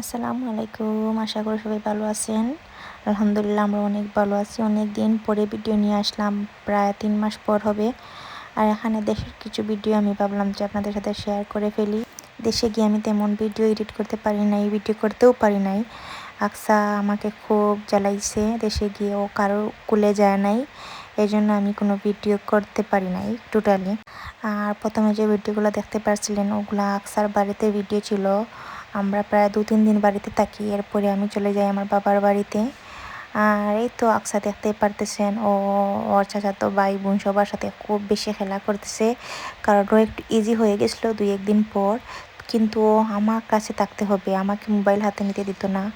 আসসালামু আলাইকুম, আশা করি সবাই ভালো আছেন। আলহামদুলিল্লাহ আমরা অনেক ভালো আছি। অনেক দিন পরে ভিডিও নিয়ে আসলাম, প্রায় তিন মাস পর হবে। আর এখানে দেশের কিছু ভিডিও আমি ভাবলাম যে আপনাদের সাথে শেয়ার করে ফেলি। দেশে গিয়ে আমি তেমন ভিডিও এডিট করতে পারি নাই ভিডিও করতেও পারি নাই। আকসা আমাকে খুব জ্বালাইছে, দেশে গিয়ে ও কারও কুলে যায় নাই। এই জন্য আমি কোনো ভিডিও করতে পারি নাই টোটালি আর প্রথমে যে ভিডিওগুলো দেখতে পারছিলেন, ওগুলো আকসার বাড়িতে ভিডিও ছিল। আমরা প্রায় দু, তিন দিন বাড়িতে থাকি, এরপরে আমি চলে যাই আমার বাবার বাড়িতে। আর এই তো আকসা দেখতে পারতেছেন, ও, ওর তো ভাই বোন সবার সাথে খুব বেশি খেলা করতেছে। কারণ ও একটু ইজি হয়ে গেছিল দুই একদিন পর। কিন্তু ও আমার কাছে থাকতে হবে, আমাকে মোবাইল হাতে নিতে দিত না।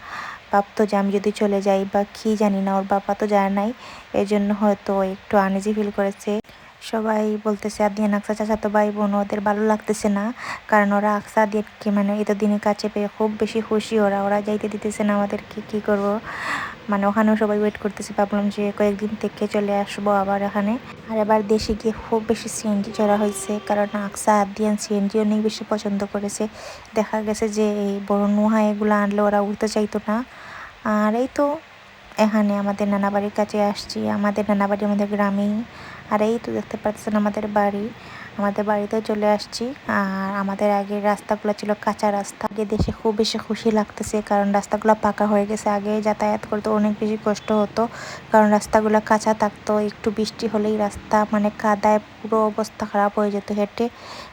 ভাবতো যে আমি যদি চলে যাই বা কি জানি না, ওর বাবা তো যায় নাই। এই জন্য হয়তো একটু আনইজি ফিল করেছে। সবাই বলতেছে আদিয়ান আকসা চাচাতো ভাই বোন ওদের ভালো লাগতেছে না। কারণ ওরা আকসা আদিয়ানকে মানে এতদিনের কাছে পেয়ে খুব বেশি খুশি ওরা। ওরা যাইতে দিতেছে না আমাদেরকে, কী করব? মানে ওখানেও সবাই ওয়েট করতেছে। ভাবলাম যে কয়েকদিন থেকে চলে আসব আবার এখানে। আর এবার দেশে গিয়ে খুব বেশি সিএনজি চড়া হয়েছে। কারণ আকসা আদিয়ান সিএনজি অনেক বেশি পছন্দ করেছে। দেখা গেছে যে এই বড় নুহা এগুলো আনলে ওরা উঠতে চাইতো না। আর এই তো এখানে আমাদের নানাবাড়ির কাছে আসছি। আমাদের নানাবাড়ি আমাদের গ্রামেই আর এই তো দেখতে পাচ্ছেন আমাদের বাড়ি। আমাদের বাড়িতে চলে আসছি। আর আমাদের আগে রাস্তাগুলো ছিল কাঁচা রাস্তা। আগে দেশে খুব বেশি খুশি লাগতেছে, কারণ রাস্তাগুলো পাকা হয়ে গেছে। আগে যাতায়াত করতে অনেক বেশি কষ্ট হতো, কারণ রাস্তাগুলো কাঁচা থাকতো। একটু বৃষ্টি হলেই রাস্তা মানে কাদায় পুরো অবস্থা খারাপ হয়ে যেত হেঁটে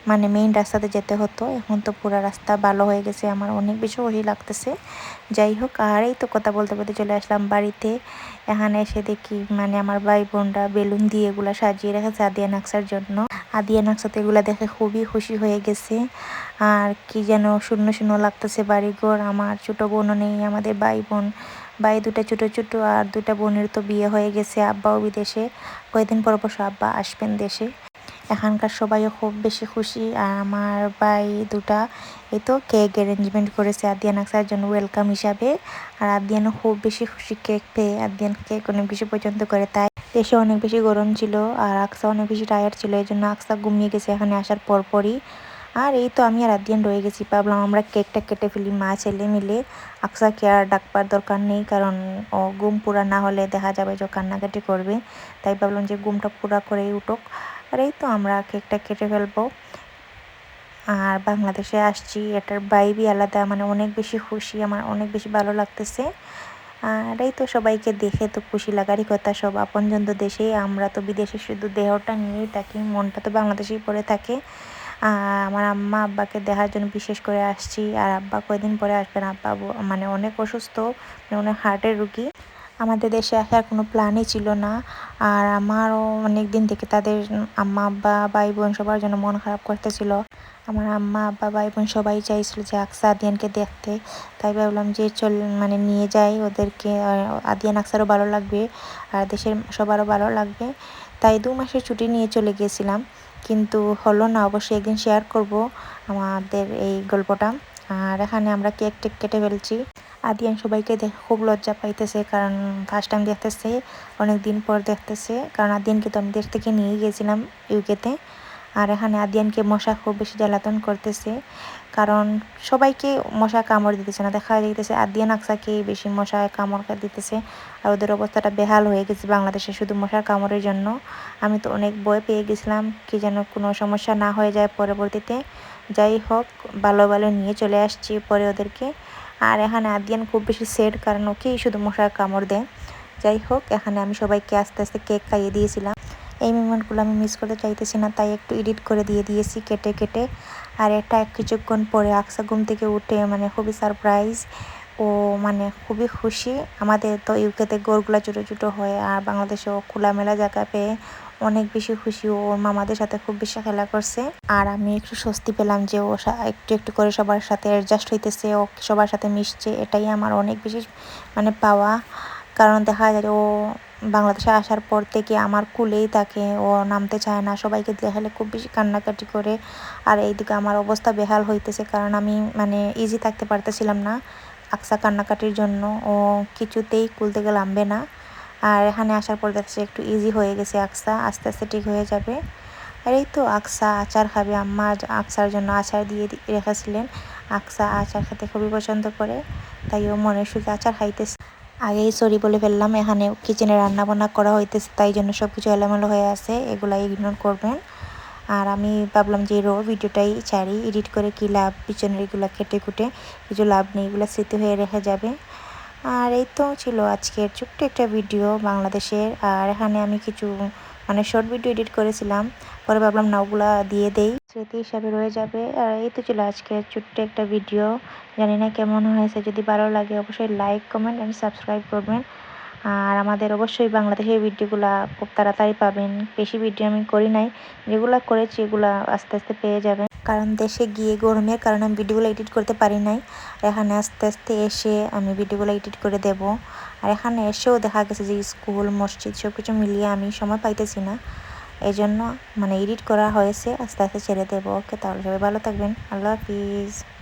মানে মেইন রাস্তাতে যেতে হতো। এখন তো পুরো রাস্তা ভালো হয়ে গেছে। আমার অনেক বেশি খুশি লাগতেছে। যাই হোক, আর এই তো কথা বলতে বলতে চলে আসলাম বাড়িতে। এখানে এসে দেখি মানে আমার ভাই বোনরা বেলুন দিয়ে এগুলো সাজিয়ে রেখেছে আদিয়া নাকসার জন্য। আদিয়া নকশাতে এগুলো দেখে খুবই খুশি হয়ে গেছে। আর কি যেন শূন্য শূন্য লাগতেছে বাড়িঘর। আমার ছোটো বোনও নেই, আমাদের ভাই বোন। ভাই দুটা ছোটো ছোটো আর দুটা বোনের তো বিয়ে হয়ে গেছে, আব্বাও বিদেশে। কয়েকদিন পর পর আব্বা আসবেন দেশে। এখানকার সবাইও খুব বেশি খুশি আর আমার ভাই দুটা, এই তো কেক অ্যারেঞ্জমেন্ট করেছে আদিয়ান আকসার জন্য ওয়েলকাম হিসাবে। আর আদিয়ানও খুব বেশি খুশি কেক পেয়ে, আদিয়ান কেক অনেক বেশি পছন্দ করে, তাই দেশে অনেক বেশি গরম ছিল আর আকসা অনেক বেশি টায়ার্ড ছিল, এই জন্য আকসা ঘুমিয়ে গেছে এখানে আসার পরপরই। আর এই তো আমি আর আদিয়ান রয়ে গেছি, ভাবলাম আমরা কেকটা কেটে ফেলি, মা, ছেলে মিলে। আকসাকে আর ডাকবার দরকার নেই, কারণ ও ঘুম পুরা না হলে দেখা যাবে যে কান্নাকাটি করবে। তাই ভাবলাম যে ঘুমটা পুরা করেই উঠুক। আর এই তো আমরা কেকটা কেটে ফেলব। আর বাংলাদেশে আসছি, এটার বাইবই আলাদা মানে অনেক বেশি খুশি, আমার অনেক বেশি ভালো লাগতেছে। আর এই তো সবাইকে দেখে তো খুশি লাগারই কথা সব আপনজন তো দেশেই, আমরা তো বিদেশে শুধু দেহটা নিয়েই থাকি, মনটা তো বাংলাদেশেই পড়ে থাকে। আমার আম্মা আব্বাকে দেখার জন্য বিশেষ করে আসছি, আর আব্বা কয়েকদিন পরে আসবেন? আব্বা মানে অনেক অসুস্থ মানে অনেক হার্টের রুগী। আমাদের দেশে আসার কোনো প্ল্যানই ছিল না। আর আমারও অনেক দিন থেকে তাদের আম্মা, আব্বা ভাই বোন সবার জন্য মন খারাপ করতেছিল। আমার আম্মা, আব্বা ভাই বোন সবাই চাইছিল যে আকসা আদিয়ানকে দেখতে। তাই ভাবলাম যে চল মানে নিয়ে যাই ওদেরকে। আদিয়ান, আকসারও ভালো লাগবে। আর দেশের সবারও ভালো লাগবে। তাই দু মাসের ছুটি নিয়ে চলে গিয়েছিলাম কিন্তু হলো না, অবশ্যই একদিন শেয়ার করব আমাদের এই গল্পটা। আর এখানে আমরা কেক টেক কেটে ফেলছি। আদিয়ান সবাইকে দেখে খুব লজ্জা পাইতেছে, কারণ ফার্স্ট টাইম দেখতেছে অনেক দিন পর দেখতেছে। কারণ আদিয়ানকে তো আমি দেশ থেকে নিয়ে গিয়েছিলাম ইউকেতে আর এখানে আদিয়ানকে মশা খুব বেশি জ্বালাতন করতেছে। কারণ সবাইকে মশা কামড় দিতেছে না, দেখা যাইতেছে আদিয়ান আকসাকে বেশি মশা কামড় দিতেছে। আর ওদের অবস্থাটা বেহাল হয়ে গেছে বাংলাদেশে শুধু মশার কামড়ের জন্য। আমি তো অনেক ভয় পেয়ে গেছিলাম, কি যেন কোনো সমস্যা না হয়ে যায় পরবর্তীতে। যাই হোক, ভালো ভালো নিয়ে চলে আসছি পরে ওদেরকে। আর এখানে আদিয়ান খুব বেশি সেট কারণ ওকেই শুধু মশার কামড় দেয়। যাই হোক, এখানে আমি সবাইকে আস্তে আস্তে কেক খাইয়ে দিয়েছিলাম। এই মুমেন্টগুলো আমি মিস করতে চাইতেছি না, তাই একটু এডিট করে দিয়ে দিয়েছি কেটে কেটে। আর এটা কিছুক্ষণ পরে আকসা ঘুম থেকে উঠে মানে খুবই সারপ্রাইজ ও মানে খুবই খুশি। আমাদের তো ইউকেতে গোরগুলো ছোটো ছোটো হয় আর বাংলাদেশেও খোলামেলা জায়গা পেয়ে অনেক বেশি খুশি। ও ওর মামাদের সাথে খুব বেশি খেলা করছে। আর আমি একটু স্বস্তি পেলাম যে ও একটু একটু করে সবার সাথে অ্যাডজাস্ট হইতেছে, ও সবার সাথে মিশছে। এটাই আমার অনেক বেশি মানে পাওয়া। কারণ দেখা যায় ও বাংলাদেশে আসার পর থেকে আমার কুলেই থাকে। ও নামতে চায় না, সবাইকে দেখালে খুব বেশি কান্নাকাটি করে। আর এইদিকে আমার অবস্থা বেহাল হইতেছে, কারণ আমি মানে ইজি থাকতে পারতেছিলাম না। আকসা কান্নাকাটির জন্য ও কিছুতেই কুল থেকে নামবে না। আর এখানে আসার পর দেখছে একটু ইজি হয়ে গেছে আকসা, আস্তে আস্তে ঠিক হয়ে যাবে। আর এই তো আকসা আচার খাবে, আম্মা আকসার জন্য আচার দিয়ে রেখেছিলেন। আকসা আচার খেতে খুবই পছন্দ করে, তাই ও মনের সুখে আচার খাইতেছে। আগেই সরি বলে ফেললাম এখানে কিচেনে রান্না বান্না করা হইতেছে, তাই জন্য সব কিছু এলোমেলো হয়ে আছে এগুলা ইগনোর করবেন। আর আমি ভাবলাম যে রো ভিডিওটাই ছাড়ি, এডিট করে কি লাভ? পিছনের এগুলো কেটে কুটে কিছু লাভ নেই, এগুলো স্মৃতি হয়ে রেখে যাবে। আর এই তো ছিল আজকের ছোট্ট একটা ভিডিও বাংলাদেশের। আর এখানে আমি কিছু মানে শর্ট ভিডিও এডিট করেছিলাম। পরে ভাবলাম না, ওগুলা দিয়ে দেই। স্মৃতি হিসাবে রয়ে যাবে। আর এই তো ছিল আজকের ছোট্ট একটা ভিডিও। জানি না কেমন হয়েছে, যদি ভালো লাগে অবশ্যই লাইক কমেন্ট অ্যান্ড সাবস্ক্রাইব করবেন। আর আমাদের অবশ্যই বাংলাদেশের ভিডিওগুলো খুব তাড়াতাড়ি পাবেন। বেশি ভিডিও আমি করি নাই। যেগুলো করেছি এগুলো আস্তে আস্তে পেয়ে যাবেন। কারণ দেশে গিয়ে গরমের কারণে আমি ভিডিওগুলো এডিট করতে পারি নাই। এখানে আস্তে আস্তে এসে আমি ভিডিওগুলো এডিট করে দেব। আর এখানে এসেও দেখা গেছে যে স্কুল, মসজিদ সব কিছু মিলিয়ে আমি সময় পাইতেছি না। এই জন্য মানে এডিট করা হয়েছে, আস্তে আস্তে ছেড়ে দেবো। ওকে, তাহলে সবাই ভালো থাকবেন। আল্লাহ হাফিজ।